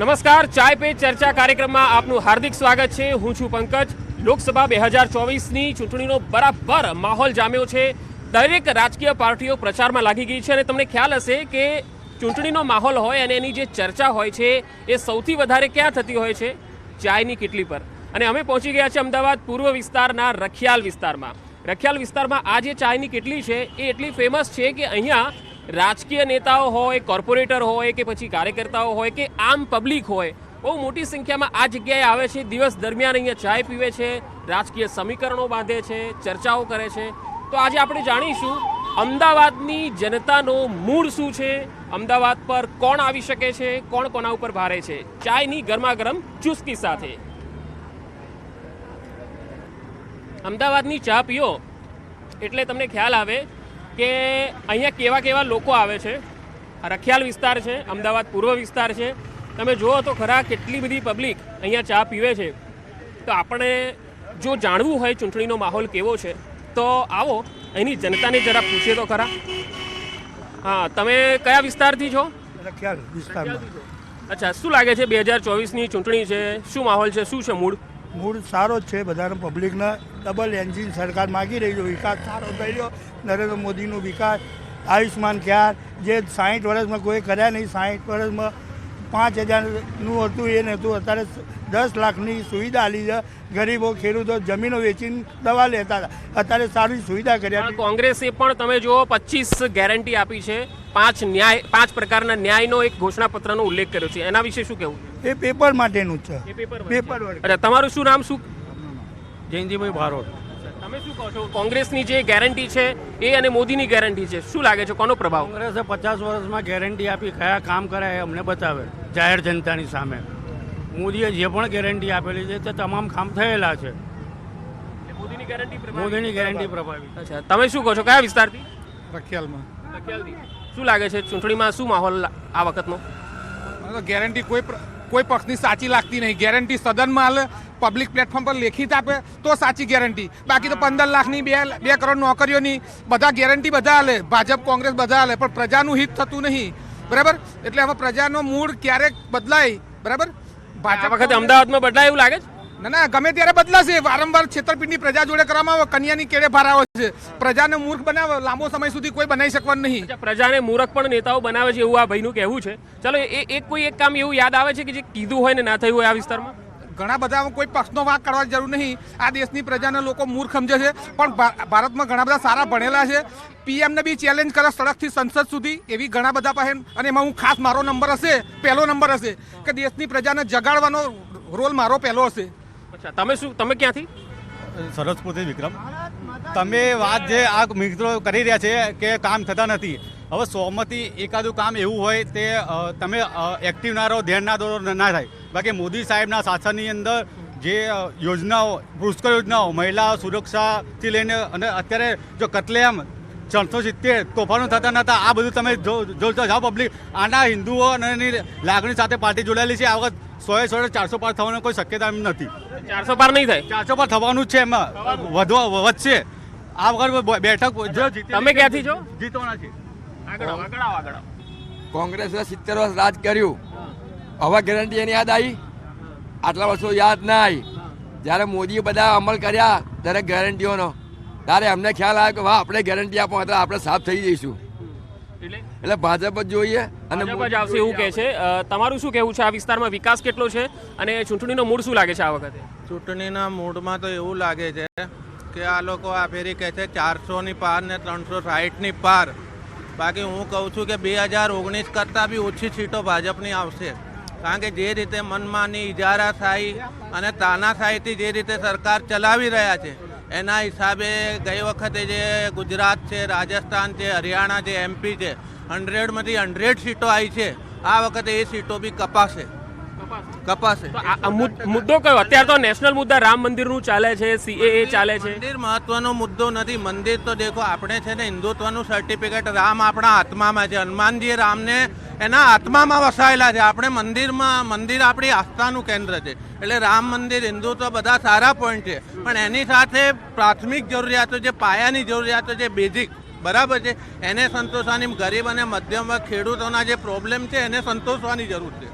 નમસ્કાર, ચાય પે ચર્ચા કાર્યક્રમમાં આપનું હાર્દિક સ્વાગત છે. હું છું પંકજ. લોકસભા બે હજાર ચોવીસની ચૂંટણીનો બરાબર માહોલ જામ્યો છે. દરેક રાજકીય પાર્ટીઓ પ્રચારમાં લાગી ગઈ છે અને તમને ખ્યાલ હશે કે ચૂંટણીનો માહોલ હોય અને એની જે ચર્ચા હોય છે, એ સૌથી વધારે ક્યાં થતી હોય છે? ચાયની કેટલી પર. અને અમે પહોંચી ગયા છે અમદાવાદ પૂર્વ વિસ્તારના રખિયાલ વિસ્તારમાં. રખિયાલ વિસ્તારમાં આ જે ચાયની કેટલી છે, એ એટલી ફેમસ છે કે અહીંયા રાજકીય નેતાઓ હોય, કોર્પોરેટર હોય કે પછી કાર્યકર્તાઓ હોય કે આમ પબ્લિક હોય, બહુ મોટી સંખ્યામાં આ જગ્યાએ આવે છે. દિવસ દરમિયાન અહીંયા ચાય પીવે છે, રાજકીય સમીકરણો બાંધે છે, ચર્ચાઓ કરે છે. તો આજે આપણે જાણીશું, અમદાવાદની જનતાનો મૂળ શું છે? અમદાવાદ પર કોણ આવી શકે છે? કોણ કોના ઉપર ભારે છે? ચાયની ગરમાગરમ ચુસ્કી સાથે. અમદાવાદની ચા પીઓ, એટલે તમને ખ્યાલ આવે કે અહીંયા કેવા કેવા લોકો આવે છે? રખિયાલ વિસ્તાર છે અમદાવાદ પૂર્વ વિસ્તાર છે. તમે જુઓ તો ખરા કેટલી બધી પબ્લિક અહીંયા ચા પીવે છે. તો આપણે જો જાણવું હોય ચૂંટણીનો માહોલ કેવો છે તો આવો અહીંની જનતાને જરા પૂછીએ તો ખરા. હા તમે કયા વિસ્તારથી છો? રખિયાલ વિસ્તારમાં. અચ્છા શું લાગે છે બે હજાર ચોવીસની ચૂંટણી છે? શું માહોલ છે? શું છે મૂળ મૂળ સારો જ છે, બધાને પબ્લિકને ડબલ એન્જિન સરકાર માગી રહી છે, વિકાસ સારો થઈ રહ્યો. નરેન્દ્ર મોદીનો વિકાસ આયુષ્માન ખ્યાલ જે સાહીઠ વર્ષમાં કોઈ કર્યા નહીં, સાહીઠ વર્ષમાં પાંચ હજારનું હતું, એ નહોતું. અત્યારે દસ લાખની સુવિધા આલી છે. ગરીબો, ખેડૂતો જમીનો વેચીને દવા લેતા હતા. અત્યારે સારી સુવિધા કર્યા કોંગ્રેસે પણ તમે જુઓ, પચીસ ગેરંટી આપી છે. પાંચ ન્યાય, પાંચ પ્રકારના ન્યાયનો એક ઘોષણાપત્રનો ઉલ્લેખ કર્યો છે. એના વિશે શું કહેવું? એ પેપર માટેનું જ એ છે. પેપર પેપર વર્ક અચ્છા તમારું શું નામ શું? જયંતિભાઈ ભારોડ તમે શું કહો છો? કોંગ્રેસની જે ગેરંટી છે એ અને મોદીની ગેરંટી છે શું લાગે છે? કોનો પ્રભાવ? કોંગ્રેસે પચાસ વર્ષમાં ગેરંટી આપી કયા કામ કર્યા એ અમને બતાવે જાહેર જનતાની સામે. મોદીએ જે પણ ગેરંટી આપેલી છે તે તમામ કામ થયેલા છે. મોદીની ગેરંટી મોદીની ગેરંટી પ્રભાવી. અચ્છા તમે શું કહો છો? કયા વિસ્તારથી? રખિયાલમાં. શું લાગે છે? ચૂંટણીમાં શું માહોલ આ વખતનો? ગેરંટી કોઈ કોઈ પક્ષની સાચી લાગતી નહીં. ગેરંટી સદનમાં હાલ પબ્લિક પ્લેટફોર્મ પર લેખિત આપે તો સાચી ગેરંટી બાકી તો પંદર લાખની બે બે કરોડ નોકરીઓની બધા ગેરંટી બધા હાલે. ભાજપ કોંગ્રેસ બધા હાલે પણ પ્રજાનું હિત થતું નહીં. બરાબર? એટલે હવે પ્રજાનો મૂડ ક્યારેક બદલાય. બરાબર? ભાજપ વખતે અમદાવાદમાં બદલાય એવું લાગે છે? ના ના ગમે ત્યારે બદલાશે. વારંવાર છેતરપિંડી પ્રજા જોડે કરવામાં આવે કન્યાની કેળે ભાર આવે છે. પ્રજાને મૂર્ખ બનાવે લાંબો સમય સુધી કોઈ બનાવી શકવાનું નહીં. પ્રજાને મૂરખ પણ નેતાઓ બનાવે છે એવું આ ભાઈનું કહેવું છે. ચલો એ એક કોઈ એક કામ એવું યાદ આવે છે કે જે કીધું હોય ને ના થયું હોય આ વિસ્તારમાં? ઘણા બધા કોઈ પક્ષનો વાક કરવાની જરૂર નહીં. આ દેશની પ્રજાને લોકો મૂર્ખ સમજે છે. પણ ભારતમાં ઘણા બધા સારા ભણેલા છે. પીએમને બી ચેલેન્જ કરે સડકથી સંસદ સુધી. એવી ઘણા બધા પાસે. અને એમાં હું ખાસ મારો નંબર હશે પહેલો નંબર હશે કે દેશની પ્રજાને જગાડવાનો રોલ મારો પહેલો હશે. અચ્છા, તમે શું, તમે ક્યાંથી? સરસપુરથી વિક્રમ. તમે વાત જે આ મિત્રો કરી રહ્યા છે કે કામ થતા નથી, હવે સોમાંથી એકાદું કામ એવું હોય તે તમે એક્ટિવ ના રહો, ધ્યાન ના દોરો ના થાય. બાકી મોદી સાહેબના શાસનની અંદર જે યોજનાઓ, પુષ્કળ યોજનાઓ, મહિલા સુરક્ષાથી લઈને અને અત્યારે જો કતલેઆમ ચણસો સિત્તેર તોફાનો થતા નહોતા આ બધું તમે જો, જોતા જાઓ પબ્લિક આના હિન્દુઓ અને લાગણી સાથે પાર્ટી જોડાયેલી છે. આ વખત સોએ સો ચારસો પાર થવાની કોઈ શક્યતા એમ નથી. ચારસો પાર નહીં થાય? ચારસો પર થવાનું જ છે એમાં. વધવા વધશે. આ વખત બેઠક જો જીતે- તમે ક્યાંથી છો? જીતવાના છે. કોંગ્રેસે સિત્તેર વર્ષ રાજ કર્યું. હવે ગેરંટી એની યાદ આવી? આટલા વર્ષો યાદ ના આવી. જ્યારે મોદીએ બધા અમલ કર્યા ત્યારે ગેરંટીઓનો ત્યારે અમને ખ્યાલ આવ્યો કે વાહ આપણે ગેરંટી આપો એટલે આપણે સાફ થઈ જઈશું. એટલે ભાજપ જ જોઈએ અને ભાજપ જ આવશે એવું કહે છે. તમારું શું કહેવું છે? આ વિસ્તારમાં વિકાસ કેટલો છે? અને ચૂંટણીનો મૂળ શું લાગે છે આ વખતે? ચૂંટણીના મૂડમાં તો એવું લાગે છે કે આ લોકો આ ફેરી કહે છે ચારસોની પાર ને ત્રણસો સાહીઠની પાર. બાકી હું કહું છું કે બે હજાર ઓગણીસ કરતાં બી ઓછી સીટો ભાજપની આવશે. કારણ કે જે રીતે મનમાની ઇજારાશાહી અને તાનાશાહીથી જે રીતે સરકાર ચલાવી રહ્યા છે એના હિસાબે ગઈ વખતે જે ગુજરાત છે રાજસ્થાન છે હરિયાણા છે એમપી છે હંડ્રેડમાંથી હંડ્રેડ સીટો આવી છે. આ વખતે એ સીટો બી કપાશે. કપાશે. મુદ્દો કયો? અત્યારે તો નેશનલ મુદ્દા રામ મંદિરનું ચાલે છે સીએએ ચાલે છે. મંદિર મહત્વનો મુદ્દો નથી. મંદિર તો દેખો આપણે છે ને હિન્દુત્વનું સર્ટિફિકેટ રામ આપણા આત્મામાં છે. હનુમાનજી રામને એના આત્મામાં વસાયેલા છે. આપણે મંદિરમાં મંદિર આપણી આસ્થાનું કેન્દ્ર છે. એટલે રામ મંદિર હિન્દુત્વ બધા સારા પોઈન્ટ છે. પણ એની સાથે પ્રાથમિક જરૂરિયાતો જે પાયાની જરૂરિયાતો છે બેઝિક બરાબર છે. એને સંતોષવાની ગરીબ અને મધ્યમ વર્ગ ખેડૂતોના જે પ્રોબ્લેમ છે એને સંતોષવાની જરૂર છે.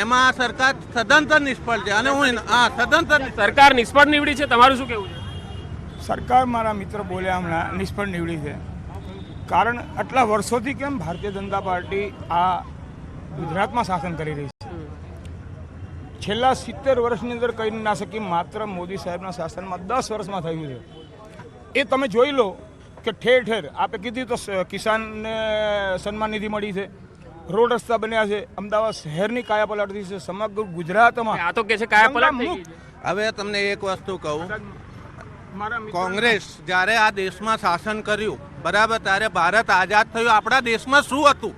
એમાં આ સરકાર સદંતર નિષ્ફળ છે અને હું હા સદંતર સરકાર નિષ્ફળ નીવડી છે? તમારું શું કેવું છે? સરકાર મારા મિત્ર બોલ્યા હમણાં નિષ્ફળ નીવડી છે. કારણ આટલા વર્ષોથી કેમ ભારતીય જનતા પાર્ટી આ ગુજરાતમાં શાસન કરી રહી છે? છેલ્લા સિત્તેર વર્ષની અંદર કહી ના શકી માત્ર મોદી સાહેબના શાસનમાં દસ વર્ષમાં થયું છે. એ તમે જોઈ લો કે ઠેર ઠેર આપે કીધી તો કિસાનને સન્માન નિધિ મળી છે. રોડ રસ્તા બન્યા છે. અમદાવાદ શહેરની કાયા પલટ થઈ છે. સમગ્ર ગુજરાતમાં આ તો કે છે કાયા પલટ હવે તમને એક વસ્તુ કહું. કોંગ્રેસ જ્યારે આ દેશમાં શાસન કર્યું બરાબર ત્યારે ભારત આઝાદ થયું. આપણા દેશમાં શું હતું?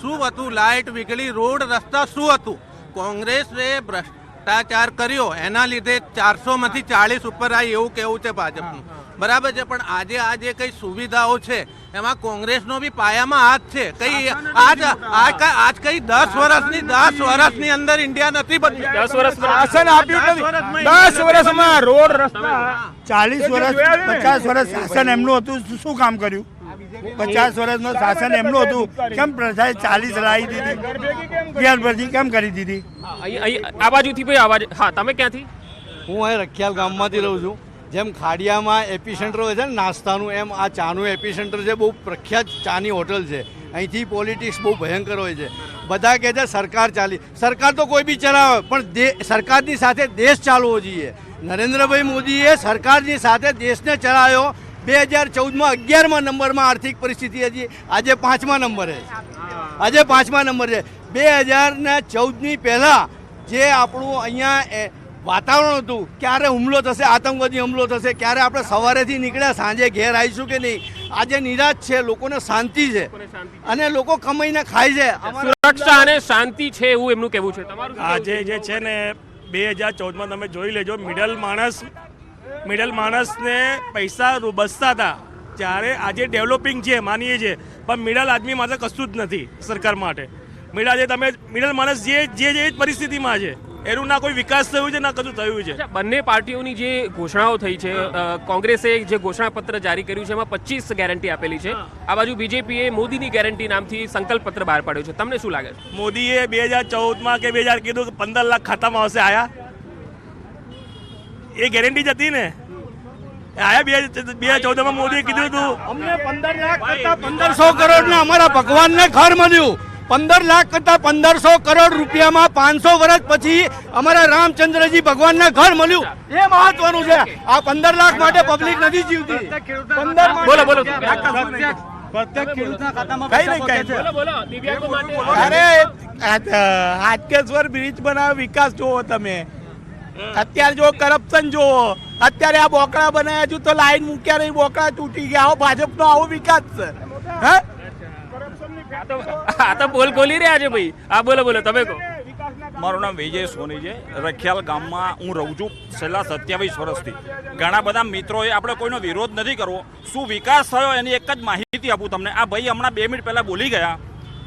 શું હતું? લાઇટ વીજળી રોડ રસ્તા શું હતું? કોંગ્રેસે ભ્રષ્ટાચાર કર્યો. એના લીધે ચારસો માંથી ચાલીસ ઉપર આવી એવું કેવું છે ભાજપનું. બરાબર છે પણ આજે આ જે કઈ સુવિધાઓ છે એમાં કોંગ્રેસનો બી પાયામાં હાથ છે. કઈ આજ આજ કઈ દસ વર્ષની દસ વર્ષની અંદર ઇન્ડિયા નથી બની દસ વર્ષ શાસન આપ્યું નથી. દસ વર્ષમાં રોડ રસ્તા ચાલીસ વર્ષ પચાસ વર્ષ શાસન એમનું હતું શું- કામ કર્યું? પચાસ વર્ષનું શાસન એમનું હતું. કેમ પ્રજાએ ચાલીસ લાવી દીધી? ઘેર ભરતી કેમ કરી દીધી? આ બાજુથી ભાઈ અવાજ હા તમે ક્યાંથી? હું અહીં રખિયાલ ગામમાંથી રહું છું. જેમ ખાડિયામાં એપી સેન્ટર હોય છે ને, નાસ્તાનું, એમ આ ચાનું એપી સેન્ટર છે, બહુ પ્રખ્યાત ચાની હોટલ છે. અહીંથી પોલિટિક્સ બહુ ભયંકર હોય છે. બધા કહે છે, સરકાર ચાલી. સરકાર તો કોઈ બી ચલાવે, પણ સરકારની સાથે દેશ ચાલવો જોઈએ. નરેન્દ્રભાઈ મોદીએ સરકારની સાથે દેશને ચલાવ્યો. બે હજાર ચૌદમાં અગિયારમાં નંબરમાં આર્થિક પરિસ્થિતિ હતી. આજે પાંચમા નંબરે. આજે પાંચમા નંબર. છે બે હજાર ને ચૌદની પહેલાં જે આપણું અહીંયા વાતાવરણ હતું. ક્યારે હુમલો થશે આતંકવાદી હુમલો થશે ક્યારે આપણે સવારેથી નીકળ્યા સાંજે ઘેર આવીશું કે નહીં આજે નિરાશ છે લોકોને શાંતિ છે. અને લોકો કમાઈને ખાય છે. અમારા સુરક્ષા અને શાંતિ છે એવું એમનું કહેવું છે. આજે જે છે ને બે હજાર ચૌદમાં તમે જોઈ લેજો મિડલ માણસ મિડલ માણસને પૈસા બસતા હતા. ત્યારે આજે ડેવલપિંગ છે માનીએ છીએ. પણ મિડલ આદમી માટે કશું જ નથી સરકાર માટે. મિડલ જે તમે મિડલ માણસ જે જે જે પરિસ્થિતિમાં છે એનું ના કોઈ વિકાસ થયું છે ના કશું થયું છે? બંને પાર્ટીઓની જે ઘોષણાઓ થઈ છે કોંગ્રેસે જે ઘોષણાપત્ર જારી કર્યું છે એમાં પચીસ ગેરંટી આપેલી છે. આ બાજુ બીજેપીએ મોદીની ગેરંટી નામથી સંકલ્પ પત્ર બહાર પાડ્યો છે. તમને શું લાગે છે? મોદીએ બે હજાર ચૌદમાં કે બે હજાર કીધું કે પંદર લાખ ખાતામાં આવશે આયા? એ ગેરંટી જ હતી ને? આયા બે હજાર- બે હજાર ચૌદમાં મોદીએ કીધું હતું? અમને પંદર લાખ કરતા પંદરસો કરોડ અમારા ભગવાનને ઘર મળ્યું. પંદર લાખ કરતા પંદરસો કરોડ રૂપિયામાં પાંચસો વર્ષ પછી અમારા રામચંદ્રજી ભગવાનને ઘર મળ્યું. એ મહત્વનું છે. આ પંદર લાખ માટે પબ્લિક નથી જીવતી. પંદર બોલો બોલો. પ્રત્યેક ખેડૂતના ખાતામાં કઈ નહીં કઈ બોલો બોલો. દિવ્યાંગો માટે અરે હાટકેશ્વર બ્રિજ બનાવ્યો વિકાસ જુઓ તમે. અત્યારે જો કરપ્શન જુઓ અત્યારે આ બોકડા બનાવ્યા છું તો લાઈન મૂક્યા નહીં. બોકડા તૂટી ગયા. આવો ભાજપનો આવો વિકાસ છે. હે? આ તો બોલ, બોલી રહ્યા છે ભાઈ. આ બોલો બોલો, તમે કહો. મારું નામ વિજય સોની છે. રખિયાલ ગામમાં હું રહું છું છેલ્લા સત્યાવીસ વર્ષથી. ઘણા બધા મિત્રોએ આપણે કોઈનો વિરોધ નથી કરવો. શું વિકાસ થયો એની એક જ માહિતી આપું તમને. આ ભાઈ હમણાં બે મિનિટ પહેલાં બોલી ગયા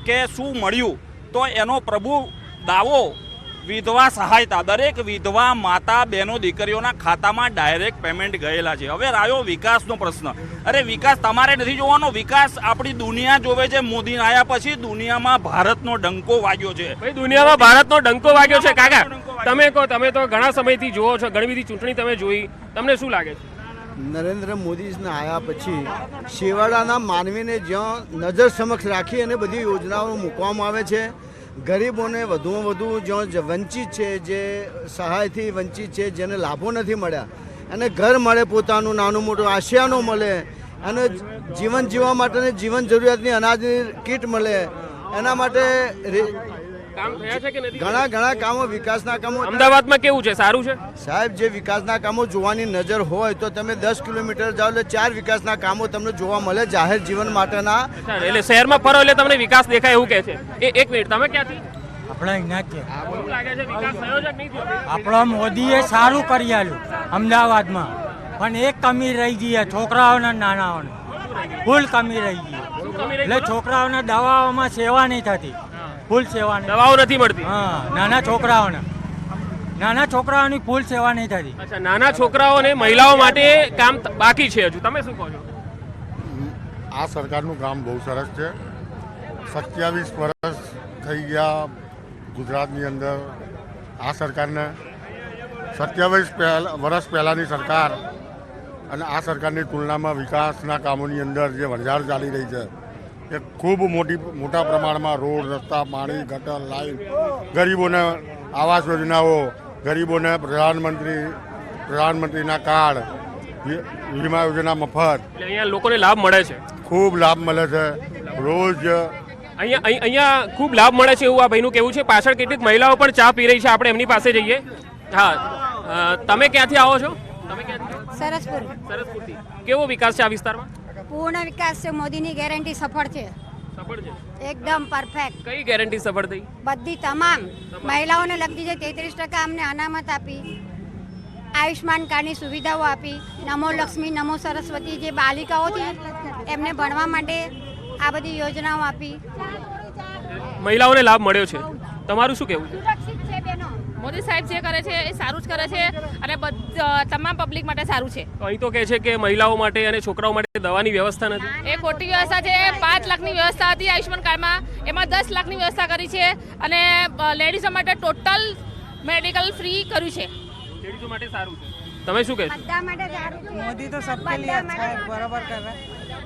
કે શું મળ્યું. તો એનો પ્રભુ દાવો વિધવા સહાયતા દરેક વિધવા માતા બહેનો દીકરીઓના ખાતામાં ડાયરેક્ટ પેમેન્ટ ગયેલા છે. હવે રહ્યો વિકાસનો પ્રશ્ન. અરે વિકાસ તમારે નથી જોવાનો? વિકાસ આપણી દુનિયા જોવે છે. મોદી આવ્યા પછી દુનિયામાં ભારતનો ડંકો વાગ્યો છે. ભાઈ દુનિયામાં ભારતનો ડંકો વાગ્યો છે. કાકા તમે કહો તમે તો ઘણા સમયથી જુઓ છો. ઘણી બધી ચૂંટણી તમે જોઈ. તમને શું લાગે છે? નરેન્દ્ર મોદીના આવ્યા પછી શેવાડાના માનવીને જ્યાં નજર સમક્ષ રાખી અને બધી યોજનાઓ મૂકવામાં આવે છે ગરીબોને વધુમાં વધુ જ્યાં વંચિત છે, જે સહાયથી વંચિત છે, જેને લાભો નથી મળ્યા અને ઘર મળે પોતાનું, નાનું મોટું, આશિયાનો મળે, અને જીવન જીવવા માટેની જીવન જરૂરિયાતની અનાજની કીટ મળે, એના માટે કામ થયા છે કે નથી? ઘણા ઘણા કામો વિકાસના કામો અમદાવાદમાં કેવું છે? સારું છે? સાહેબ જે વિકાસના કામો જોવાની નજર હોય તો તમે દસ કિલોમીટર જાઓ એટલે ચાર વિકાસના કામો તમને જોવા મળે જાહેર જીવન માટેના. એટલે શહેરમાં ફરો એટલે તમને વિકાસ દેખાય એવું કહે છે. એ એક મિનિટ તમે ક્યાંથી? આપણે મોદીએ સારું કરી આલ્યું અમદાવાદમાં. પણ એક કમી રહી ગઈ છોકરાઓને છોકરાઓના નાનાઓને. ફૂલ કમી રહી ગઈ. એટલે છોકરાઓને છોકરાઓના દવાઓમાં સેવા નહીં થતી. ફૂલ સેવા દવાઓ નથી મળતી. હા નાના છોકરાઓને. નાના છોકરાઓની ફૂલ સેવા નહીં થતી. અચ્છા નાના છોકરાઓ અને મહિલાઓ માટે કામ બાકી છે હજુ. તમે શું કહો છો? આ સરકારનું કામ બહુ સરસ છે. સત્યાવીસ વર્ષ થઈ ગયા ગુજરાતની અંદર આ સરકારને. સત્યાવીસ પહેલ વર્ષ પહેલાંની સરકાર અને આ સરકારની તુલનામાં વિકાસના કામોની અંદર જે વણઝાર ચાલી રહી છે એ ખૂબ મોટી મોટા પ્રમાણમાં રોડ રસ્તા પાણી ગટર લાઈન ગરીબોને આવાસ યોજનાઓ ગરીબોને પ્રધાનમંત્રી પ્રધાનમંત્રીના કાર્ડ વીમા યોજના મફત. અહીંયા લોકોને લાભ મળે છે? ખૂબ લાભ મળે છે. રોજ અહીંયા અહીં- અહીંયા ખૂબ લાભ મળે છે એવું આ ભાઈનું કેવું છે. પાછળ કેટલીક મહિલાઓ પણ ચા પી રહી છે. આપણે એમની પાસે જઈએ. હા. તમે ક્યાંથી આવો છો? તમે ક્યાંથી? સરસપુર. સરસપુરથી. કેવો વિકાસ છે આ વિસ્તારમાં? પૂર્ણ વિકાસ છે મોદીની ગેરંટી સફળ છે. સફળ છે? એકદમ પરફેક્ટ કઈ ગેરંટી સફળ થઈ? બધી તમામ મહિલાઓને લગતી જે તેત્રીસ ટકા અમને અનામત આપી આયુષ્માન કાર્ડની સુવિધાઓ આપી નમો લક્ષ્મી નમો સરસ્વતી જે બાલિકાઓથી એમને ભણવા માટે આ બધી યોજનાઓ આપી. મહિલાઓને લાભ મળ્યો છે. તમારું શું કહેવું છે છે? મોદી સાહેબ જે કરે છે એ સારું જ કરે છે અને તમામ પબ્લિક માટે સારું છે. અહીં તો કહે છે કે મહિલાઓ માટે અને છોકરાઓ માટે દવાની વ્યવસ્થા નથી. એ ખોટી વ્યવસ્થા છે. પાંચ લાખની વ્યવસ્થા હતી આયુષ્યમાન કાર્ડમાં. એમાં દસ લાખની વ્યવસ્થા કરી છે અને લેડીઝો માટે ટોટલ મેડિકલ ફ્રી કર્યું છે. લેડીઝો માટે સારું છે. તમે શું કહેશો? મોદી તો સબકે લિયે અચ્છા બરાબર કર રહા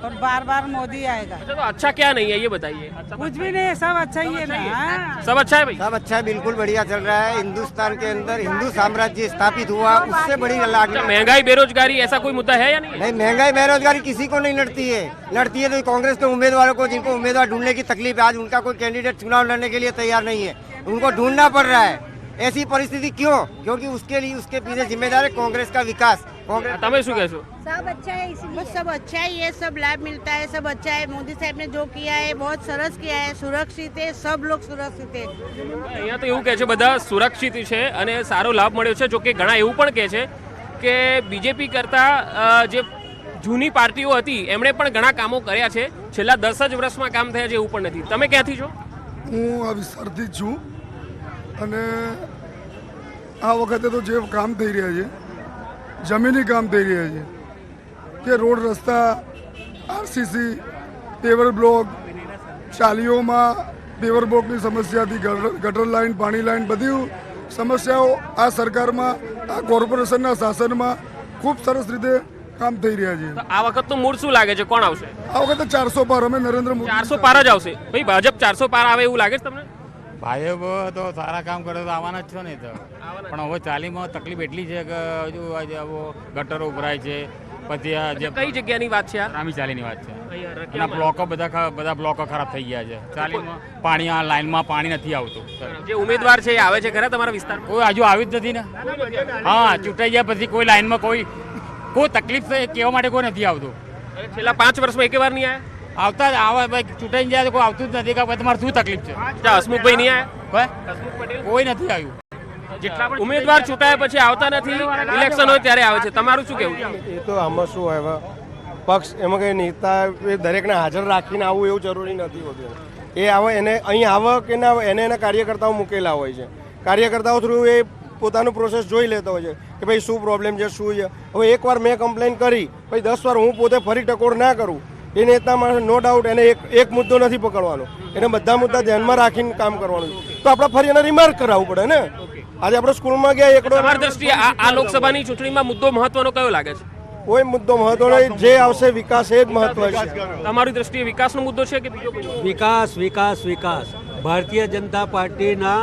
और बार बार मोदी आएगा। अच्छा तो अच्छा क्या नहीं है ये बताइए। अच्छा कुछ भी नहीं अच्छा है सब अच्छा ही है। ना सब अच्छा है भाई? सब अच्छा है बिल्कुल बढ़िया चल रहा है। हिंदुस्तान के अंदर हिंदू साम्राज्य स्थापित हुआ उससे बड़ी अच्छा, महँगाई बेरोजगारी ऐसा कोई मुद्दा है या नहीं नहीं महँगाई बेरोजगारी किसी को नहीं लड़ती है। लड़ती है तो कांग्रेस के उम्मीदवारों को जिनको उम्मीदवार ढूँढने की तकलीफ़ है आज उनका कोई कैंडिडेट चुनाव लड़ने के लिए तैयार नहीं है। उनको ढूंढना पड़ रहा है। ऐसी परिस्थिति क्यों क्योंकि उसके लिए उसके पीछे जिम्मेदार है कांग्रेस का विकास कांग्रेस તમે શું કહેશો सब अच्छा है इसलिए बस सब अच्छा ही है सब लाभ मिलता है सब अच्छा है मोदी साहब ने जो किया है बहुत सरस किया है सुरक्षित है सब लोग सुरक्षित है અહીંયા તો એવું કહે છે બધા સુરક્ષિત છે અને સારો લાભ મળ્યો છે જોકે ઘણા એવું પણ કહે છે કે બીજેપી કરતાં અ, જે જૂની પાર્ટીઓ હતી એમણે પણ ઘણા કામો કર્યા છે છેલ્લા દસ જ વર્ષમાં કામ થયા છે એવું પણ નથી તમે ક્યાંથી છો હું આ વિસ્તારથી જ છું અને આ વખતે તો જે કામ થઈ રહ્યા છે જમીની કામ થઈ રહ્યા છે કે રોડ રસ્તા આરસીસી પેવર બ્લોક ચાલીઓમાં પેવર બ્લોકની સમસ્યાથી ગટર લાઈન પાણી લાઇન બધી સમસ્યાઓ આ સરકારમાં આ કોર્પોરેશનના શાસનમાં ખૂબ સરસ રીતે કામ થઈ રહ્યા છે. આ વખત તો મૂળ શું લાગે છે? કોણ આવશે? આ વખતે ચારસો પાર અમે નરેન્દ્ર મોદી ચારસો પાર જ આવશે. ભાઈ ભાજપ ચારસો પાર આવે એવું લાગે છે તમને? ભાઈઓ તો સારા કામ કરે તો આવવાના જ છો ને તો. પણ હવે ચાલીમાં તકલીફ એટલી છે કે હજુ આવો ગટરો ઉભરાય છે પછી આ જે કઈ જગ્યાની વાત છે રામી ચાલીની વાત છે. એના બ્લોકો બધા બધા બ્લોકો ખરાબ થઈ ગયા છે. ચાલીમાં પાણી આ લાઈનમાં પાણી નથી આવતું. જે ઉમેદવાર છે એ આવે છે ખરા તમારા વિસ્તાર કોઈ હજુ આવ્યું જ નથી ને? હા ચૂંટાઈ ગયા પછી કોઈ લાઈનમાં કોઈ કોઈ તકલીફ કહેવા માટે કોઈ નથી આવતું. છેલ્લા પાંચ વર્ષમાં એક વાર નહીં આવ્યા આવતા જ આવા ભાઈ ચૂંટાઈ જાય તો કોઈ આવતું જ નથી કે તમારે શું તકલીફ છે? હસમુખભાઈ નહીં આવ્યા કોઈ? હસમુખ પટેલ કોઈ નથી આવ્યું. જેટલા ઉમેદવાર ચૂંટાયા પછી આવતા નથી ઇલેક્શન હોય ત્યારે આવે છે. તમારું શું કેવું એ તો આમાં શું હોય હવે પક્ષ એમાં કઈ નેતા એ દરેકને હાજર રાખીને આવવું એવું જરૂરી નથી હોતું. એ આવે એને અહીં આવે કે ના એને એના કાર્યકર્તાઓ મૂકેલા હોય છે. કાર્યકર્તાઓ થ્રુ એ પોતાનું પ્રોસેસ જોઈ લેતો હોય છે કે ભાઈ શું પ્રોબ્લેમ છે શું છે? હવે એકવાર મેં કમ્પ્લેન કરી પછી દસ વાર હું પોતે ફરી ટકોર ના કરું. એ નેતા માણસ નો ડાઉટ એને એક એક મુદ્દો નથી પકડવાનો. એને બધા મુદ્દા ધ્યાનમાં રાખીને કામ કરવાનું તો આપણે ફરી એને રિમાર્ક કરાવવું પડે ને? આજે આપણે સ્કૂલમાં ગયા એકડો તમારી દ્રષ્ટિએ આ આ લોકસભાની ચૂંટણીમાં મુદ્દો મહત્વનો કયો લાગે છે? કોઈ મુદ્દો મહત્વ નહીં. જે આવશે વિકાસ એ જ મહત્વ છે. તમારી દ્રષ્ટિએ વિકાસનો મુદ્દો છે કે બીજો કોઈ વિકાસ વિકાસ વિકાસ. ભારતીય જનતા પાર્ટીના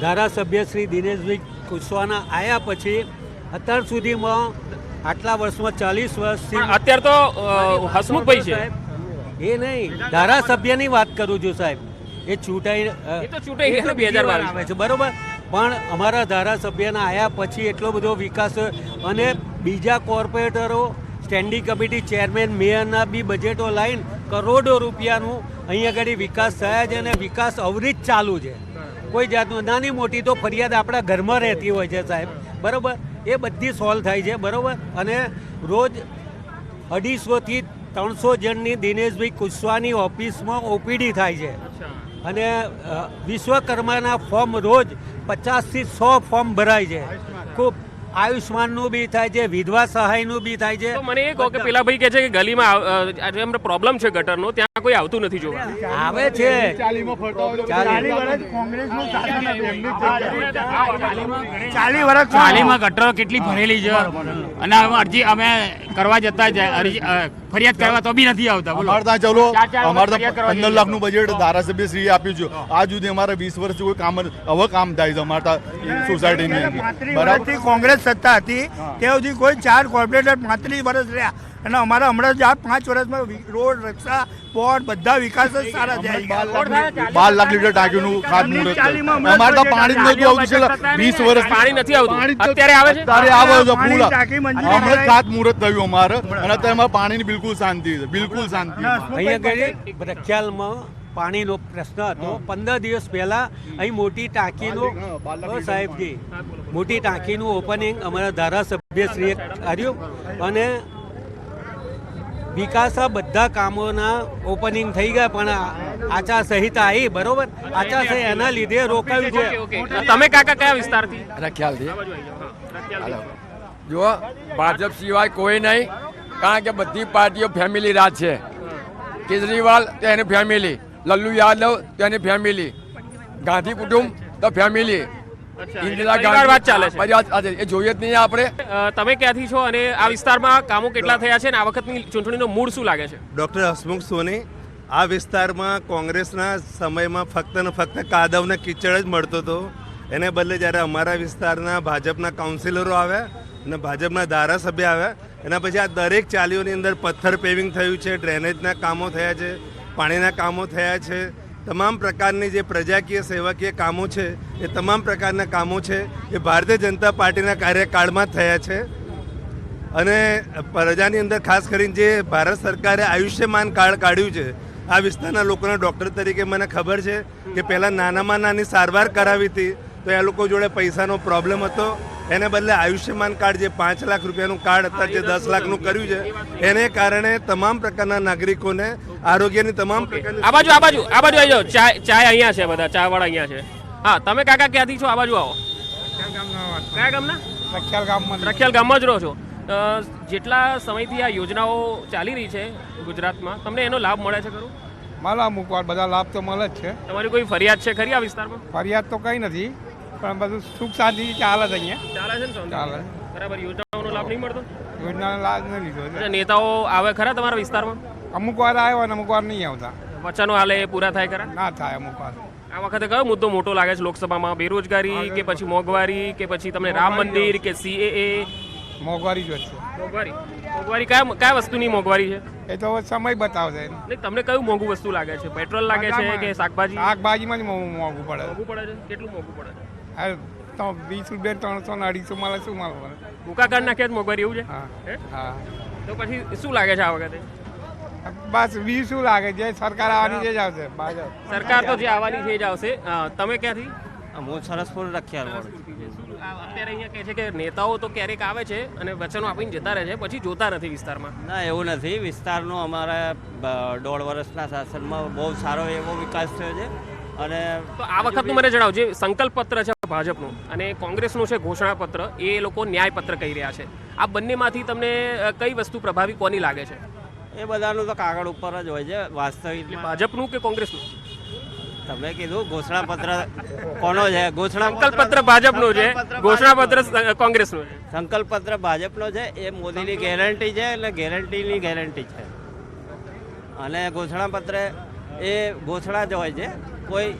ધારાસભ્ય શ્રી દિનેશભાઈ કુશવાના આવ્યા પછી અત્યાર સુધીમાં આટલા વર્ષમાં ચાલીસ વર્ષથી અત્યારે તો હસમુખભાઈ છે. એ નહીં ધારાસભ્યની વાત કરું છું સાહેબ. એ ચૂંટાઈ તો ચૂંટાઈ બે હજાર આવે છે બરોબર? પણ અમારા ધારાસભ્યના આવ્યા પછી એટલો બધો વિકાસ. અને બીજા કોર્પોરેટરો સ્ટેન્ડિંગ કમિટી ચેરમેન મેયરના બી બજેટો લાઈન કરોડો રૂપિયાનું અહીંયા આગળ વિકાસ થયા છે અને વિકાસ અવરી જ ચાલુ છે. કોઈ જાતનું નાની મોટી તો ફરિયાદ આપણા ઘરમાં રહેતી હોય છે સાહેબ. બરોબર? એ બધી સોલ્વ થાય છે બરોબર? અને રોજ અઢીસોથી ત્રણસો જણની દિનેશભાઈ કુશવાની ઓફિસમાં ઓપીડી થાય છે. અને વિશ્વકર્માના ફોર્મ રોજ પચાસથી સો ફોર્મ ભરાય છે. ખૂબ આયુષ્માનનું બી થાય છે વિધવા સહાયનું બી થાય છે. મને એ કહો કે પેલા ભાઈ કહે છે કે ગલીમાં પ્રોબ્લેમ છે ગટરનો ત્યાં કોઈ આવતું નથી જોવા. આવે છે. વર્ષ વર્ષ ચાલીમાં ગટરો કેટલી ભરેલી છે. અને અરજી અમે કરવા જતા ફરિયાદ કરવા તો બી નથી આવતા બોલો. અમારે ત્યાં ચલો અમારે તો પંદર લાખનું બજેટ ધારાસભ્ય શ્રી આપ્યું છે. આજ સુધી અમારે વીસ વર્ષથી કોઈ કામ હવે કામ થાય છે અમારે ત્યાં સોસાયટીની અંદર. બરાબર? કોંગ્રેસ સત્તા હતી. તે સુધી કોઈ ચાર કોર્પોરેટર પાંત્રીસ વર્ષ રહ્યા. અને અમારા હમણાં જ આ પાંચ વર્ષમાં રોડ રસ્તા પોર્ટ બધા વિકાસ જ સારા થયા બાર લાખ લીટર ટાંકીનું ખાતમુહૂર્ત અમારે તો પાણી જ નથી આવતું. છેલ્લા વીસ વર્ષ પાણી નથી આવતું. પાણી અત્યારે આવે છે? અત્યારે આવે છે પૂરા. ટાંકી મંજૂર હમણાં. ખાતમુહૂર્ત થયું અમારે. અને અત્યારે અમારે પાણીની બિલકુલ શાંતિ છે. બિલકુલ શાંતિ અહીંયા આગળ રખિયાલમાં પાણીનો પ્રશ્ન હતો. પંદર દિવસ પહેલા અહીં મોટી ટાંકીનું ઓ સાહેબજી મોટી ટાંકીનું ઓપનિંગ અમારા ધારાસભ્યશ્રીએ કર્યું. અને વિકાસના બધા કામોના ઓપનિંગ થઈ ગયા પણ આચાર આચારસંહિતા આવી બરોબર? આચારસંહિતા એના લીધે રોકાયું છે. તમે કાકા કયા વિસ્તારથી? રખ્યાલથી જુઓ ભાજપ સિવાય કોઈ નહીં કારણ કે બધી પાર્ટીઓ ફેમિલી રાજ છે. કેજરીવાલ તેની ફેમિલી લલ્લુ યાદવ તેની ફેમિલી ગાંધી કુટુંબ તો ફેમિલી અચ્છા, ઇન્દિરા પરિવારવાદ ચાલે છે. એ જોઈએ જ નહીં આપણે. તમે ક્યાંથી છો અને આ વિસ્તારમાં કામો કેટલા થયા છે અને આ વખતની ચૂંટણીનો મૂળ શું લાગે છે? ડૉક્ટર હસમુખ સોની આ વિસ્તારમાં કોંગ્રેસના સમયમાં ફક્ત ને ફક્ત કાદવ કિચડ જ મળતો હતો. એને બદલે જ્યારે અમારા વિસ્તારના ભાજપના કાઉન્સિલરો આવ્યા અને ભાજપના ધારાસભ્ય આવ્યા એના પછી આ દરેક ચાલીઓની અંદર પથ્થર પેવિંગ થયું છે ડ્રેનેજના કામો થયા છે પાણીના કામો થયા છે તમામ પ્રકારની જે પ્રજાકીય સેવાકીય કામો છે, એ તમામ પ્રકારના કામો છે, એ ભારતીય જનતા પાર્ટીના કાર્યકાળમાં થયા છે. અને પ્રજાની અંદર ખાસ કરીને જે ભારત સરકારે આયુષ્યમાન કાર્ડ કાઢ્યું છે, આ વિસ્તારના લોકોના ડૉક્ટર તરીકે મને ખબર છે કે પહેલાં નાનામાં નાની સારવાર કરાવી હતી, તો એ લોકો જોડે પૈસાનો પ્રોબ્લેમ હતો. એને બદલે આયુષ્યમાન કાર્ડ જે પાંચ લાખ રૂપિયાનું કાર્ડ અત્યારે જે દસ લાખનું કર્યું છે એને કારણે તમામ પ્રકારના નાગરિકોને આરોગ્યની તમામ પ્રકારની આ બાજુ આ બાજુ આ બાજુ આવી જાઓ. ચાય ચાય અહીંયા છે બધા ચા વાળા અહીંયા છે. હા તમે કાકા ક્યાંથી છો? આ બાજુ આવો. કયા ગામના? રખિયાલ ગામમાં રખિયાલ ગામમાં જ રહો છો. જેટલા સમયથી આ યોજનાઓ ચાલી રહી છે ગુજરાતમાં તમને એનો લાભ મળે છે ખરું? મળે અમુક વાર બધા લાભ તો મળે જ છે. તમારી કોઈ ફરિયાદ છે ખરી આ વિસ્તારમાં? ફરિયાદ તો કંઈ નથી. પણ બધું સુખ શાંતિ ચાલે છે અહીંયા. ચાલે છે ને ચાલે. બરાબર યોજનાઓનો લાભ નહીં મળતો? યોજનાનો લાભ નહીં લીધો. છે નેતાઓ આવે ખરા તમારા વિસ્તારમાં? અમુક વાર આવ્યો અને અમુક વાર નહીં આવતા. વચનો હાલે એ પૂરા થાય ખરા? ના થાય અમુક વાર. આ વખતે કયો મુદ્દો મોટો લાગે છે લોકસભામાં? બેરોજગારી કે પછી મોંઘવારી કે પછી તમને રામ મંદિર કે સીએએ મોંઘવારી જો છે. મોંઘવારી. મોંઘવારી કયા કયા વસ્તુની મોંઘવારી છે? એ તો સમય બતાવશે નહીં તમને કયું મોંઘું વસ્તુ લાગે છે? પેટ્રોલ લાગે છે કે શાકભાજી? શાકભાજીમાં જ મોંઘું પડે. મોંઘું પડે છે? કેટલું મોંઘું પડે છે? આ તો વીસ રૂપિયા ત્રણસો ને અઢીસો માલ શું મળે મને? ભૂકા કાઢ નાખ્યા જ એવું છે? હા. હે? હા. તો પછી શું લાગે છે આ વખતે? બસ વી શું લાગે? જે સરકાર આવવાની છે જ આવશે. સરકાર તો જે આવવાની છે એ જ આવશે. તમે ક્યાંથી? હું સરસપુર રખિયાલ આ અત્યારે અહીંયા કહે છે કે નેતાઓ તો ક્યારેક આવે છે અને વચનો આપીને જતા રહે છે પછી જોતા નથી વિસ્તારમાં. ના એવું નથી. વિસ્તારનો અમારા દોઢ વર્ષના શાસનમાં બહુ સારો એવો વિકાસ થયો છે. અને આ વખતનું મને જણાવો જે સંકલ્પ પત્ર છે ભાજપનું અને કોંગ્રેસનું છે ઘોષણા પત્ર એ લોકો ન્યાય પત્ર કહી રહ્યા છે. આ બંનેમાંથી તમને કઈ વસ્તુ પ્રભાવી કોની લાગે છે? એ બધાનું તો કાગળ ઉપર જ હોય છે વાસ્તવિક ભાજપનું કે કોંગ્રેસનું? તમે કીધું ઘોષણા પત્ર કોનો છે? ઘોષણા સંકલ્પ પત્ર ભાજપનું છે ઘોષણા પત્ર કોંગ્રેસનું છે. સંકલ્પ પત્ર ભાજપનો છે એ મોદીની ગેરંટી છે એટલે ગેરંટીની ગેરંટી છે. અને ઘોષણા પત્ર એ ઘોષણા જ હોય છે કોઈ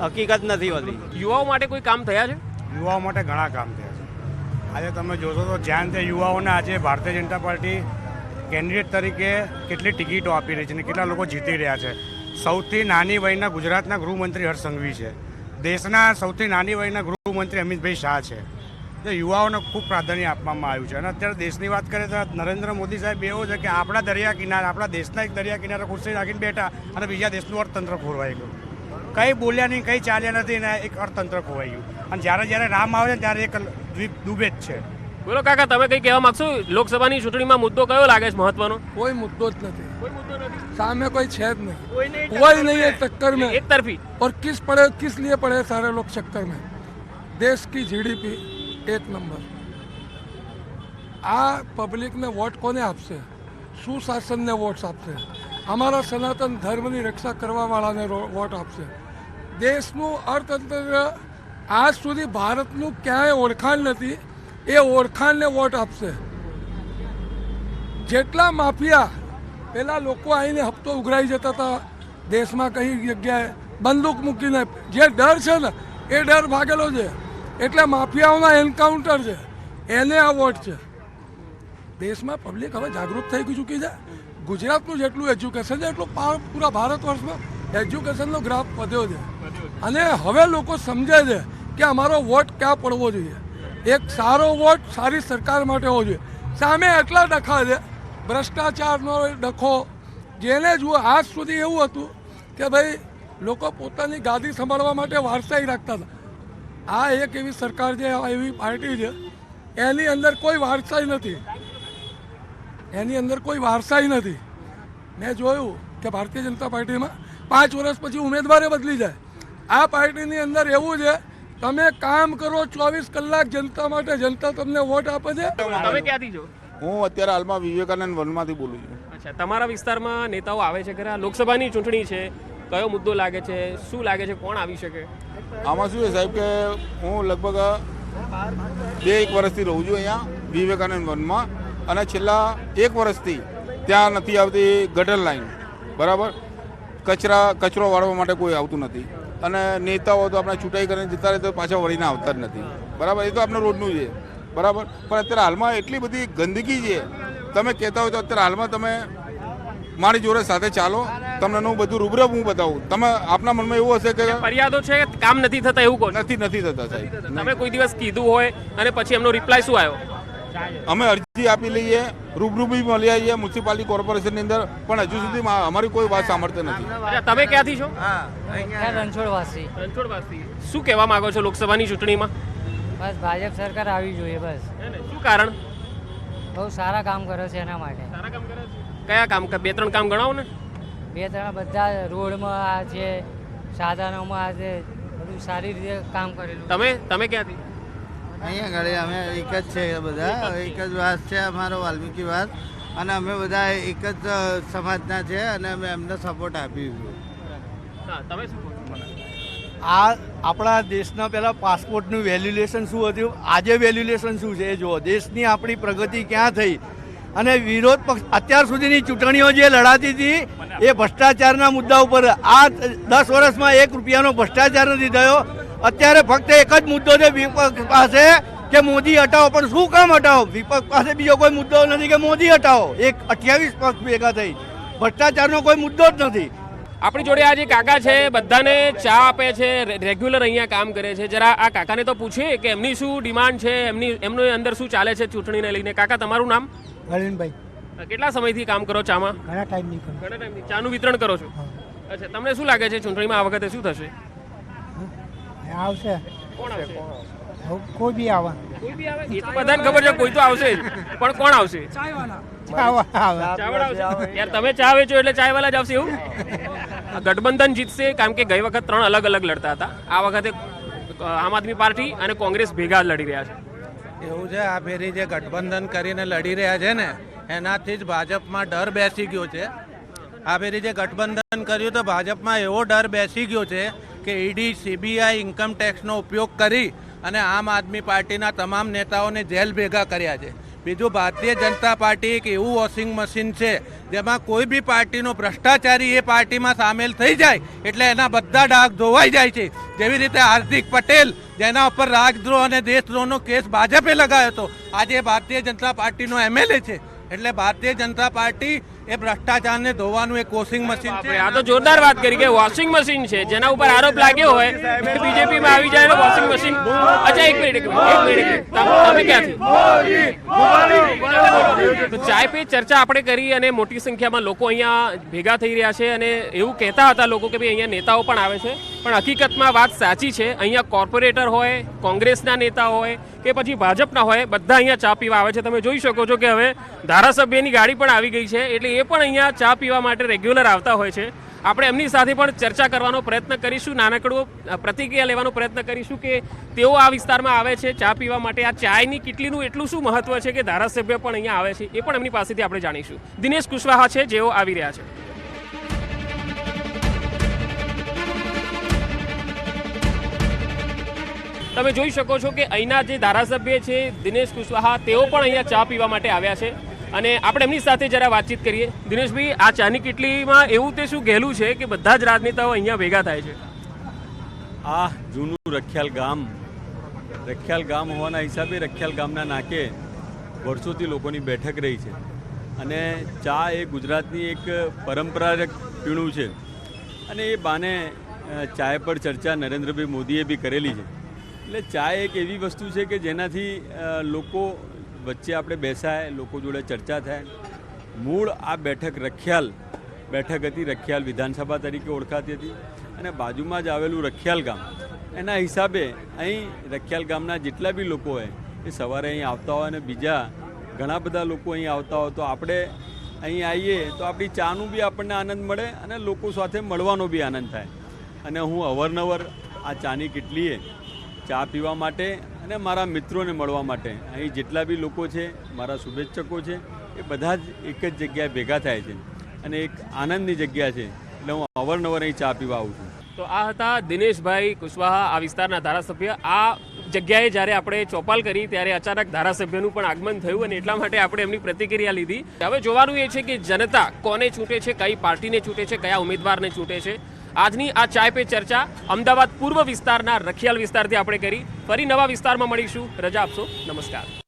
હકીકત નથી હોતી. યુવાઓ માટે કોઈ કામ થયા છે? યુવાઓ માટે ઘણા કામ થયા છે. આજે તમે જોશો તો જ્યાં તે યુવાઓને આજે ભારતીય જનતા પાર્ટી કેન્ડિડેટ તરીકે કેટલી ટિકિટો આપી રહી છે અને કેટલા લોકો જીતી રહ્યા છે. સૌથી નાની વયના ગુજરાતના ગૃહમંત્રી હર્ષ સંઘવી છે. દેશના સૌથી નાની વયના ગૃહમંત્રી અમિતભાઈ શાહ છે. જે યુવાઓને ખૂબ પ્રાધાન્ય આપવામાં આવ્યું છે અને અત્યારે દેશની વાત કરીએ તો નરેન્દ્ર મોદી સાહેબ એવો છે કે આપણા દરિયા કિનારે આપણા દેશના એક દરિયા કિનારે ખુરશી રાખીને બેઠા અને બીજા દેશનું અર્થતંત્ર ખોરવાઈ ગયું કંઈ બોલ્યા નહીં કંઈ ચાલ્યા નથી ને એક અર્થતંત્ર ખોવાઈ ગયું અને જ્યારે જ્યારે રામ આવે છે ત્યારે એક દ્વીપ ડૂબે જ છે બોલો કાકા તમે કઈ કહેવા માંગશો લોકસભાની ચૂંટણીમાં મુદ્દો કયો લાગે છે મહત્વનો કોઈ મુદ્દો જ નથી કોઈ મુદ્દો નથી सामने कोई छेद नहीं કોઈ નહીં कोई नहीं है टक्कर में એક તરફી और किस पड़े किस लिए पड़े सारे लोग चक्कर में देश की जीडीपी એક નંબર આ પબ્લિકને વોટ કોને આપશે? સુશાસનને વોટ્સ આપશે. અમારા સનાતન ધર્મની રક્ષા કરવાવાળાને વોટ આપશે. દેશનું અર્થતંત્ર આજ સુધી ભારતનું ક્યાંય ઓળખાણ નથી, એ ઓળખાણને વોટ આપશે. જેટલા માફિયા પહેલાં લોકો આવીને હપ્તો ઉઘરાઈ જતા હતા, દેશમાં કઈ જગ્યાએ બંદૂક મૂકીને, જે ડર છે ને, એ ડર ભાગેલો છે. એટલે માફિયાઓના એન્કાઉન્ટર છે. એને આ વોટ છે. દેશમાં પબ્લિક હવે જાગૃત થઈ ચૂકી છે ગુજરાતનું જેટલું એજ્યુકેશન છે, એટલું પૂરા ભારત વર્ષમાં એજ્યુકેશનનો ગ્રાફ વધ્યો છે. અને હવે લોકો સમજે છે કે અમારો વોટ ક્યાં પડવો જોઈએ. એક સારો વોટ સારી સરકાર માટે હોવો જોઈએ. સામે એટલા ડખા છે. ભ્રષ્ટાચારનો ડખો. જેને જુઓ, આજ સુધી એવું હતું કે ભાઈ લોકો પોતાની ગાદી સંભાળવા માટે વારસાઈ રાખતા હતા. આ એક એવી સરકાર છે આ એવી પાર્ટી છે એની અંદર કોઈ વારસાઈ નથી. એની અંદર કોઈ વારસાઈ નથી. મેં જોયું કે ભારતીય જનતા પાર્ટીમાં પાંચ વર્ષ પછી ઉમેદવારે બદલી જાય. આ પાર્ટીની અંદર એવું છે તમે કામ કરો ચોવીસ કલાક જનતા માટે જનતા તમને વોટ આપે છે. તમે ક્યાંથી છો? હું અત્યારે હાલમાં વિવેકાનંદ વનમાંથી બોલું છું. અચ્છા તમારા વિસ્તારમાં નેતાઓ આવે છે ખરા લોકસભાની ચૂંટણી છે. કયો મુદ્દો લાગે છે? શું લાગે છે? કોણ આવી શકે? આમાં શું છે સાહેબ કે હું લગભગ બે એક વર્ષથી રહું છું અહીંયા, વિવેકાનંદ વનમાં. અને છેલ્લા એક વર્ષથી ત્યાં નથી આવતી ગટર લાઈન. બરાબર? કચરા, કચરો વાળવા માટે કોઈ આવતું નથી. અને નેતાઓ તો આપણે છૂટાઈ કરીને જતા રહે તો પાછા વળીને આવતા જ નથી. બરાબર? એ તો આપણે રોડનું છે. બરાબર? પણ અત્યારે હાલમાં એટલી બધી ગંદકી છે. તમે કહેતા હોય તો અત્યારે હાલમાં તમે મારી જોડે સાથે ચાલો. તમને હું બધું રૂબરૂ હું બતાવું. તમે આપના મનમાં એવું હશે કે ફરિયાદો છે કામ નથી થતા એવું કહો નથી નથી થતા સાહેબ. તમે કોઈ દિવસ કીધું હોય અને પછી એમનો રિપ્લાય શું આવ્યો? અમે અરજી આપી લઈએ રૂબરૂ બી મળી આવીએ મ્યુનિસિપાલિટી કોર્પોરેશનની અંદર પણ હજુ સુધી અમારી કોઈ વાત સાંભળતો નથી. તમે ક્યાંથી છો? રણછોડવાસી. રણછોડવાસી. શું કહેવા માંગો છો લોકસભાની ચૂંટણીમાં? બસ ભાજપ સરકાર આવી જોઈએ બસ. શું કારણ? બહુ સારા કામ કરે છે એના માટે. કયા કામ? બે ત્રણ કામ ગણાવો ને. બે ત્રણ બધા રોડમાં આ છે સાધનોમાં આ છે બધું સારી રીતે કામ કરેલું. તમે? તમે ક્યાંથી? અહીંયા આગળ અમે એક જ છે બધા. એક જ વાસ છે અમારો વાલ્મીકી વાસ અને અમે બધા એક જ સમાજના છે અને અમે એમને સપોર્ટ આપ્યું હા તમે શું આ આપણા દેશના પહેલા પાસપોર્ટનું વેલ્યુલેશન શું હતું? આજે વેલ્યુલેશન શું છે? એ જુઓ. દેશની આપણી પ્રગતિ ક્યાં થઈ? અને વિરોધ પક્ષ અત્યાર સુધીની ચૂંટણીઓ જે લડાતી હતી, એ ભ્રષ્ટાચારના મુદ્દા ઉપર આ દસ વર્ષમાં એક રૂપિયાનો ભ્રષ્ટાચાર નથી થયો. અત્યારે ફક્ત એક જ મુદ્દો છે વિપક્ષ પાસે કે મોદી હટાવો. પણ શું કામ હટાવો? વિપક્ષ પાસે બીજો કોઈ મુદ્દો નથી કે મોદી હટાવો. એક અઠ્યાવીસ પક્ષ ભેગા થઈ. ભ્રષ્ટાચારનો કોઈ મુદ્દો જ નથી. આપણી જોડે આજે કાકા છે, બધાને ચા આપે છે રેગ્યુલર અહીંયા કામ કરે છે. જરા આ કાકાને તો પૂછીએ કે એમની શું ડિમાન્ડ છે, એમની, એમનું અંદર શું ચાલે છે ચૂંટણીને લઈને. કાકા, તમારું નામ? અરવિંદભાઈ. કેટલા સમયથી કામ કરો ચામાં? ઘણા ટાઈમ ઘણા ટાઈમથી ચાનું વિતરણ કરો છો? અચ્છા તમને શું લાગે છે ચૂંટણીમાં આ વખતે શું થશે? આવશે. કોણ આવશે? કોઈ બી આવે. કોઈ બી આવે? એ તો બધાને ખબર છે કોઈ તો આવશે જ. પણ કોણ આવશે? યાર તમે ચા વેચો એટલે ચાયવાલા જ આવશે એવું ગઠબંધન જીતશે કારણ કે ગઈ વખત ત્રણ અલગ અલગ લડતા હતા. આ વખતે આમ આદમી પાર્ટી અને કોંગ્રેસ ભેગા લડી રહ્યા છે. એવું છે, આ ફેરી જે ગઠબંધન કરીને લડી રહ્યા છે ને, એનાથી જ ભાજપમાં ડર બેસી ગયો છે. આ ફેરી જે ગઠબંધન કર્યું તો ભાજપમાં એવો ડર બેસી ગયો છે કે ઈડી, સીબીઆઈ ઇન્કમટેક્સનો ઉપયોગ કરી અને આમ આદમી પાર્ટીના તમામ નેતાઓને જેલ ભેગા કર્યા છે. બીજું ભારતીય જનતા પાર્ટી એક એવું વોશિંગ મશીન છે જેમાં કોઈ બી પાર્ટીનો ભ્રષ્ટાચારી એ પાર્ટીમાં સામેલ થઈ જાય એટલે એના બધા ડાઘ ધોવાઈ જાય છે. જેવી રીતે હાર્દિક પટેલ, જેના ઉપર રાજદ્રોહ અને દેશદ્રોહનો કેસ ભાજપે લગાવ્યો હતો. આજે ભારતીય જનતા પાર્ટીનો એમએલએ છે. એટલે ભારતીય જનતા પાર્ટી એ ભ્રષ્ટાચારને ધોવાનું એક વોશિંગ મશીન છે. આ તો જોરદાર વાત કરી કે વોશિંગ મશીન છે જેના ઉપર આરોપ લાગ્યો હોય બીજેપી માં આવી જાય વોશિંગ મશીન અચ્છા એક મિનિટ એક મિનિટ તમે ક્યાંથી? તો ચાય પે ચર્ચા આપણે કરી અને મોટી સંખ્યામાં લોકો અહીંયા ભેગા થઈ રહ્યા છે અને એવું કહેતા હતા લોકો કે ભાઈ અહીંયા નેતાઓ પણ આવે છે. પણ હકીકતમાં વાત સાચી છે. અહીંયા કોર્પોરેટર હોય કોંગ્રેસના નેતા હોય કે પછી ભાજપના હોય બધા અહીંયા ચા પીવા આવે છે. તમે જોઈ શકો છો કે હવે ધારાસભ્યની ગાડી પણ આવી ગઈ છે. એટલે એ પણ અહીંયા ચા પીવા માટે રેગ્યુલર આવતા હોય છે. આપણે એમની સાથે પણ ચર્ચા કરવાનો પ્રયત્ન કરીશું, નાનકડો પ્રતિક્રિયા લેવાનો પ્રયત્ન કરીશું કે તેઓ આ વિસ્તારમાં આવે છે, ચા પીવા માટે આ ચાયની કિટલીનું, એટલું શું મહત્વ છે કે ધારાસભ્ય પણ અહીંયા આવે છે, એ પણ એમની પાસેથી આપણે જાણીશું. દિનેશ કુશવાહા છે, જેઓ આવી રહ્યા છે. તમે જોઈ શકો છો કે અહીંના જે ધારાસભ્ય છે, દિનેશ કુશવાહા, તેઓ પણ અહીંયા ચા પીવા માટે આવ્યા છે. અને આપણે એમની સાથે જરા વાતચીત કરીએ. દિનેશભાઈ, આ ચાની કિટલીમાં એવું તે શું ગહેલું છે કે બધા જ રાજનેતાઓ અહીંયા ભેગા થાય છે? આ જૂનું રખિયાલ ગામ રખિયાલ ગામ હોવાના હિસાબે રખિયાલ ગામના નાકે વર્ષોથી લોકોની બેઠક રહી છે. અને ચા એ ગુજરાતની એક પરંપરાગત પીણું છે. અને એ બાને ચાય પર ચર્ચા નરેન્દ્રભાઈ મોદીએ બી કરેલી છે. એટલે ચા એક એવી વસ્તુ છે કે જેનાથી લોકો વચ્ચે આપણે બેસાય, લોકો જોડે ચર્ચા થાય. મૂળ આ બેઠક રખિયાલ, બેઠક હતી રખિયાલ વિધાનસભા તરીકે ઓળખાતી હતી અને બાજુમાં જ આવેલું રખિયાલ ગામ. એના હિસાબે અહીં રખિયાલ ગામના જેટલા બી લોકો હોય, એ સવારે અહીં આવતા હોય અને બીજા ઘણા બધા લોકો અહીં આવતા હોય, તો આપણે અહીં આવીએ તો આપણી ચાનું બી આપણને આનંદ મળે અને લોકો સાથે મળવાનો બી આનંદ થાય. અને હું અવારનવાર આ ચાની કેટલીએ ચા પીવા માટે અને મારા મિત્રોને મળવા માટે. અહીં જેટલા બી લોકો છે, મારા શુભેચ્છકો છે, એ બધા જ એક જ જગ્યાએ ભેગા થાય છે. અને એક આનંદની જગ્યા છે, એટલે હું અવારનવાર અહીં ચા પીવા આવું છું. તો આ હતા દિનેશભાઈ કુશવાહા, આ વિસ્તારના ધારાસભ્ય. આ જગ્યાએ જ્યારે આપણે ચોપાલ કરી, ત્યારે અચાનક ધારાસભ્યનું પણ આગમન થયું અને એટલા માટે આપણે એમની પ્રતિક્રિયા લીધી. હવે જોવાનું એ છે કે જનતા કોને ચૂંટે છે, કઈ પાર્ટીને ચૂંટે છે, કયા ઉમેદવારને ચૂંટે છે. આજની આ ચાય પે ચર્ચા અમદાવાદ પૂર્વ વિસ્તારના રખિયાલ વિસ્તારથી આપણે કરી. ફરી નવા વિસ્તારમાં મળીશું. રજા આપશો. નમસ્કાર.